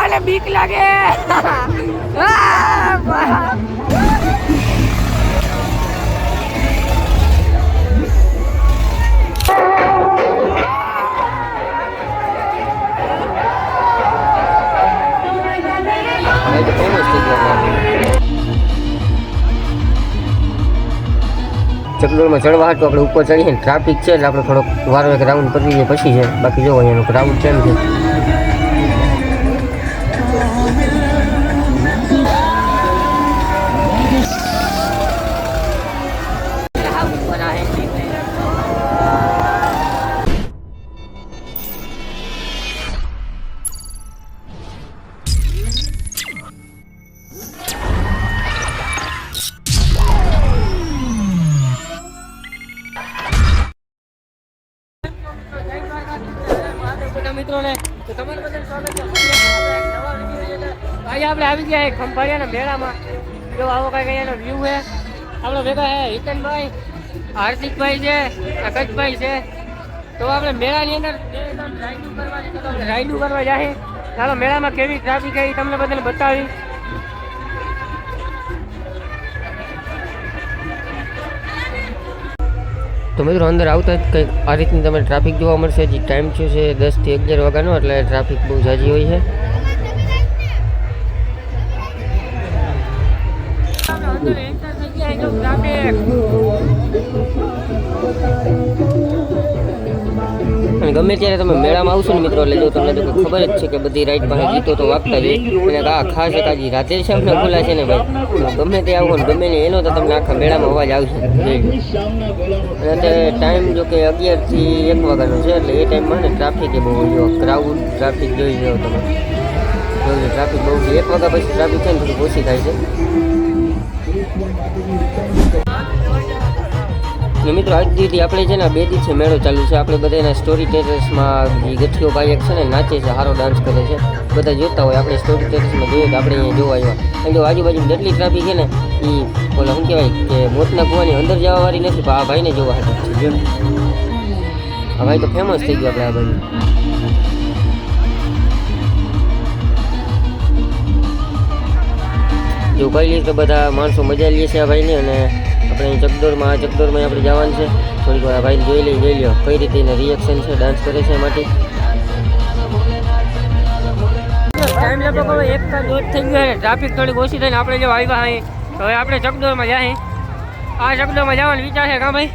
આને બીક લાગે. ચકડોળમાં ચડવા હતો આપણે ઉપર ચડીએ ને ટ્રાફિક છે એટલે આપણે થોડોક વારો એક રાઉન્ડ કરી દઈએ પછી છે. બાકી જો અહીંયાનું ક્રાઉડ કેમ છે. આવી ગયા છે ખંભાળિયાના મેળામાં. જો આવો કઈ અહીંયાનો વ્યૂ છે. આપણો ભેગા છે, હિતનભાઈ, હાર્દિકભાઈ છે અકજભાઈ છે. તો આપણે મેળાની અંદર રાઈડું કરવા છે, તો આપણે રાઈડું કરવા જાય ચાલો મેળામાં કેવી ટ્રાફિક છે એ તમને બધાને બતાવી તો મિત્રો, અંદર આવતા જ કંઈક આ રીતની તમને ટ્રાફિક જોવા મળશે. હજી ટાઈમ થયો છે દસથી અગિયાર વાગ્યાનો, એટલે ટ્રાફિક બહુ ઝાઝી હોય છે. અંદર enter થઈ ગયા છે, જો traffic. અને ગમે ત્યારે તમે મેળામાં આવશો ને મિત્રો એટલે જો તમને તો કંઈ ખબર જ છે કે બધી રાઈડ પાસે ગીતો તો વાગતા જ હોય. અને આ ખાસ એક આજી રાધે શ્યામને ખુલ્લા છે ને ભાઈ ગમે તે આવો ને ગમે ને એનો તો તમને આખા મેળામાં અવાજ આવશે. અને અત્યારે ટાઈમ જો કે અગિયારથી એક વાગ્યાનો છે એટલે એ ટાઈમમાં ને ટ્રાફિક એ બહુ જો ક્રાઉડ ટ્રાફિક જોઈ લો તમે. જોઈ ટ્રાફિક બહુ છે એક વાગ્યા પછી ટ્રાફિક છે ને થોડુંક ઓછી થાય છે. ને મિત્રો આજ દીધી આપણે છે ને બે દિવસે મેળો ચાલુ છે. આપણે બધા એના સ્ટોરી ટેરેસમાં જે ભાઈ એક છે ને નાચે છે સારો ડાન્સ કરે છે. બધા જોતા હોય આપણે સ્ટોરી ટેરેસમાં જોઈએ તો આપણે અહીંયા જોવા આવ્યા કારણ કે આજુબાજુ જેટલી ટ્રાફિક છે ને એ ઓલા શું કહેવાય કે મોતના કુવાની અંદર જવાવાળી નથી પણ આ ભાઈને જોવા છે. આ ભાઈ તો ફેમસ થઈ ગયો આપણે આ ભાઈ જો કહી લઈએ તો બધા માણસો મજા લઈએ છે આ ભાઈને અને આપણે ચકડોરમાં આ ચકડોરમાં આપણે જવાનું છે. થોડીક વાર આ ભાઈને જોઈ લઈ જોઈ લો કઈ રીતે એને રિએક્શન છે ડાન્સ કરે છે એમાંથી. ટાઈમ લગભગ એક કલાક દોઢ થઈ ગયો ટ્રાફિક થોડીક ઓછી થઈને આપણે જો આવ્યા અહીં. તો હવે આપણે ચકડોરમાં જાય. આ ચકડોરમાં જવાનો વિચાર છે, કા ભાઈ?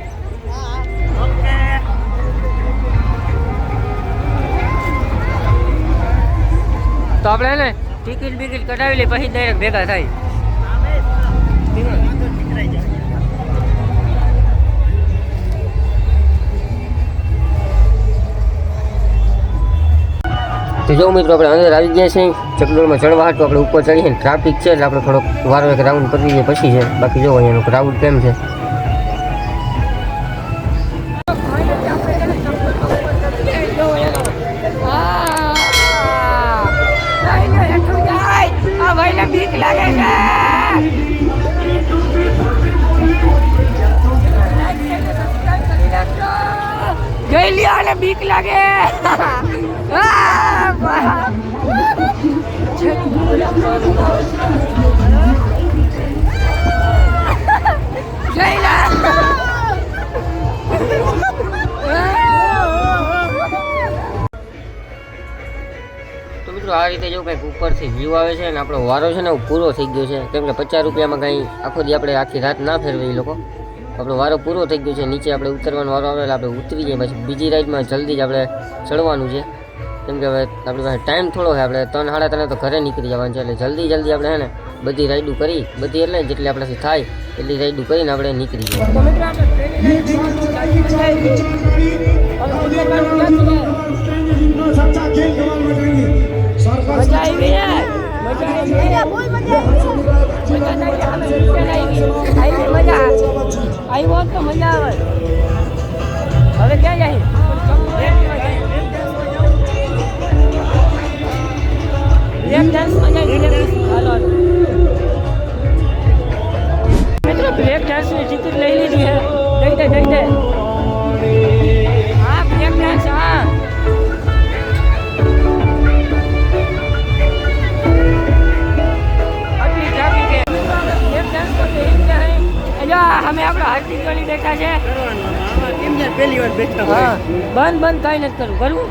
તો આપણે ને ટિકિટ બિકિટ કઢાવી લઈએ, પછી ડાયરેક્ટ ભેગા થાય. તો જો મિત્રો, આપણે અંદર આવી ગયા છે ચકડોળમાં ચડવા તો આપણે ઉપર ચડીએ ટ્રાફિક છે એટલે આપણે થોડોક વારો એક રાઉન્ડ કરી દઈએ પછી છે. બાકી જો અહીંયાનું ક્રાઉડ કેમ છે? બીક છે. જોઈ લ્યો અને બીક લાગે. મિત્રો આ રીતે જો કંઈક ઉપરથી વ્યૂ આવે છે અને આપણો વારો છે ને પૂરો થઈ ગયો છે. કેમ કે પચાસ રૂપિયામાં કંઈ આખો દી આપણે આખી રાત ના ફેરવી એ લોકો. આપણો વારો પૂરો થઈ ગયો છે. નીચે આપણે ઉતરવાનો વારો આવે એટલે આપણે ઉતરી જઈએ. પછી બીજી રાઈડમાં જલ્દી જ આપણે ચડવાનું છે. કેમ કે હવે આપણી પાસે ટાઈમ થોડો છે. આપણે ત્રણ સાડા ત્રણે તો ઘરે નીકળી જવાનું છે. એટલે જલ્દી જલ્દી આપણે હે ને બધી રાઈડું કરી બધી એટલે જેટલી આપણાથી થાય એટલી રાઈડું કરીને આપણે નીકળી જઈએ. તો મજા આવી મજા આવી. આવી હોત તો મજા આવે. હાર્દિક જોડી બેઠા છે પહેલી વાર બેઠા હા બંધ બંધ કાંઈ નથી કરવું કરવું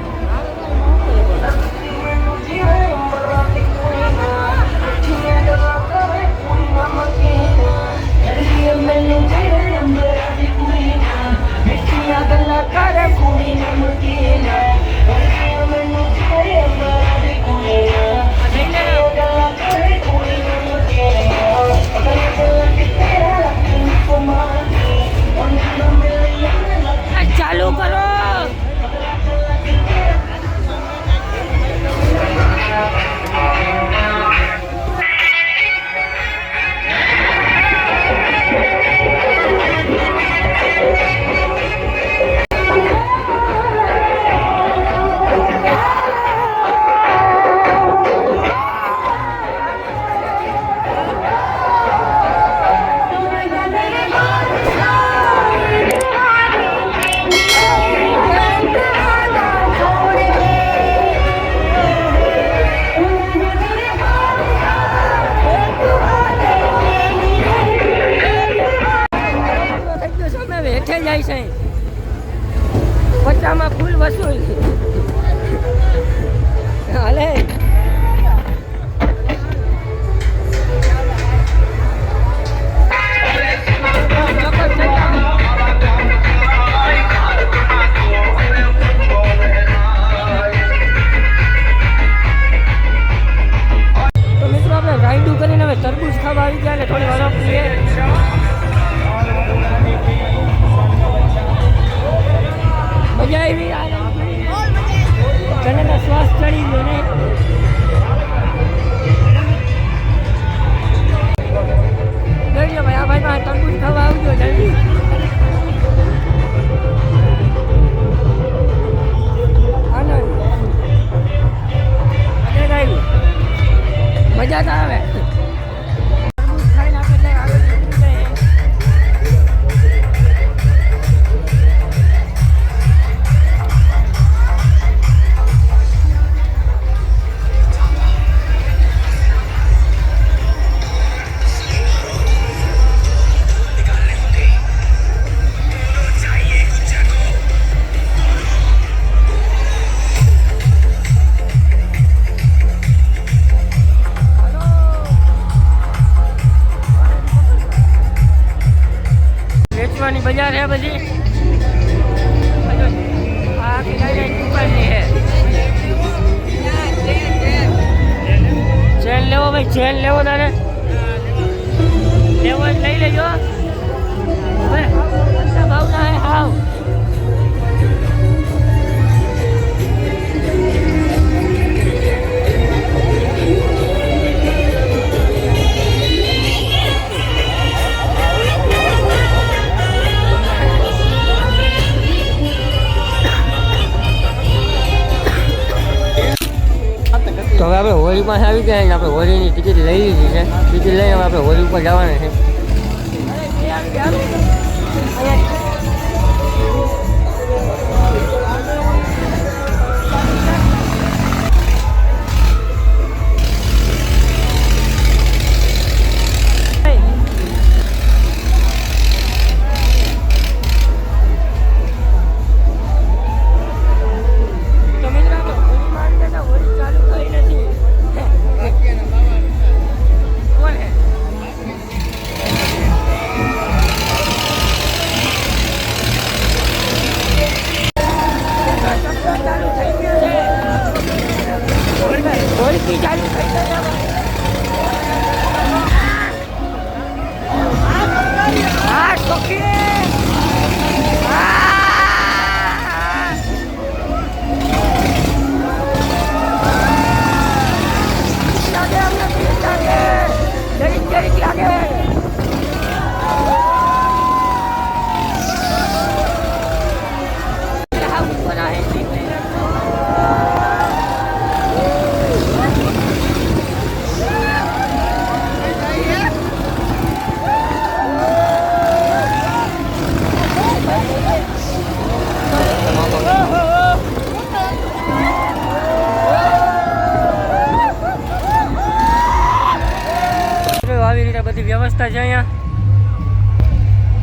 studying દુકાન હે બધી આ કિનારી હે જેલ લેવો ભાઈ, જેલ લેવો તારે. લેવો લઈ લેજો. ભાવના હા. હોળીમાં આવી ગયા ને આપણે હોળીની ટિકિટ લઈ લીધી છે. ટિકિટ લઈને આપણે હોળી ઉપર જવાના છે.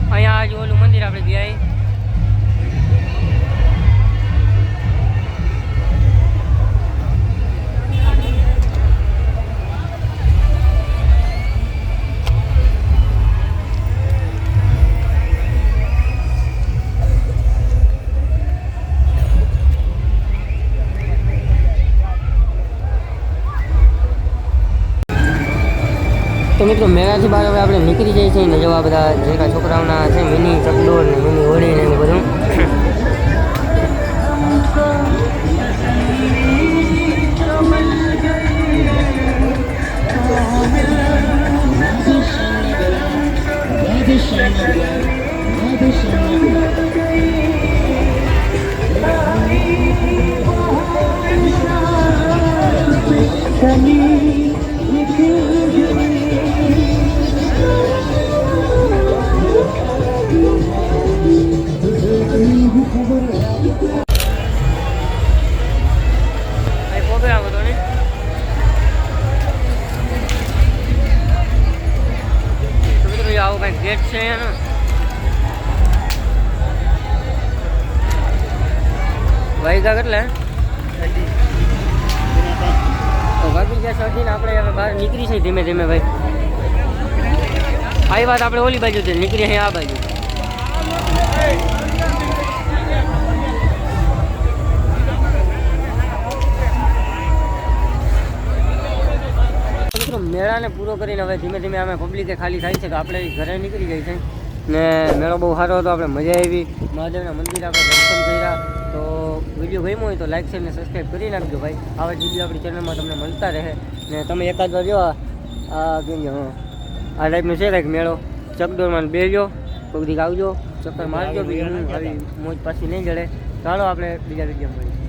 અહીંયા જો ઓલું મંદિર આપણે ગયા તો મિત્રો, મેળાથી બહાર હવે આપણે નીકળી જઈએ છીએ ને જેવા બધા જે કાંઈ છોકરાઓના છે, મિની ચકડોળ ને મિની હોળી ને એવું બધું. અહીં ગેટ છે એનો. વાયગા કેટલા? વાગી ગયા સડીને આપણે હવે બહાર નીકળી છે ધીમે ધીમે ભાઈ. આવી વાત આપણે ઓલી બાજુ છે નીકળી અહીં આ બાજુ. મેળાને પૂરો કરીને હવે ધીમે ધીમે અમે પબ્લિકે ખાલી થાય છે તો આપણે ઘરે નીકળી ગઈ છે. ને મેળો બહુ સારો હતો, આપણે મજા આવી. મહાદેવના મંદિર આપણે દર્શન કર્યા. તો વીડિયો ગમ્યો હોય તો લાઈક શેર ને સબસ્ક્રાઈબ કરી નાખજો ભાઈ. આવા જ વીડિયો આપણી ચેનલમાં તમને મળતા રહે. ને તમે એકાદ વાર જો આ કેમ કે આ ટાઈપનું છે કંઈક મેળો. ચકડોરમાં બેસજો કોઈક દીક આવજો ચક્કર મારજો, બીજું આવી મોજ પાછી નહીં જડે. ચાલો આપણે બીજા વીડિયો મળીએ.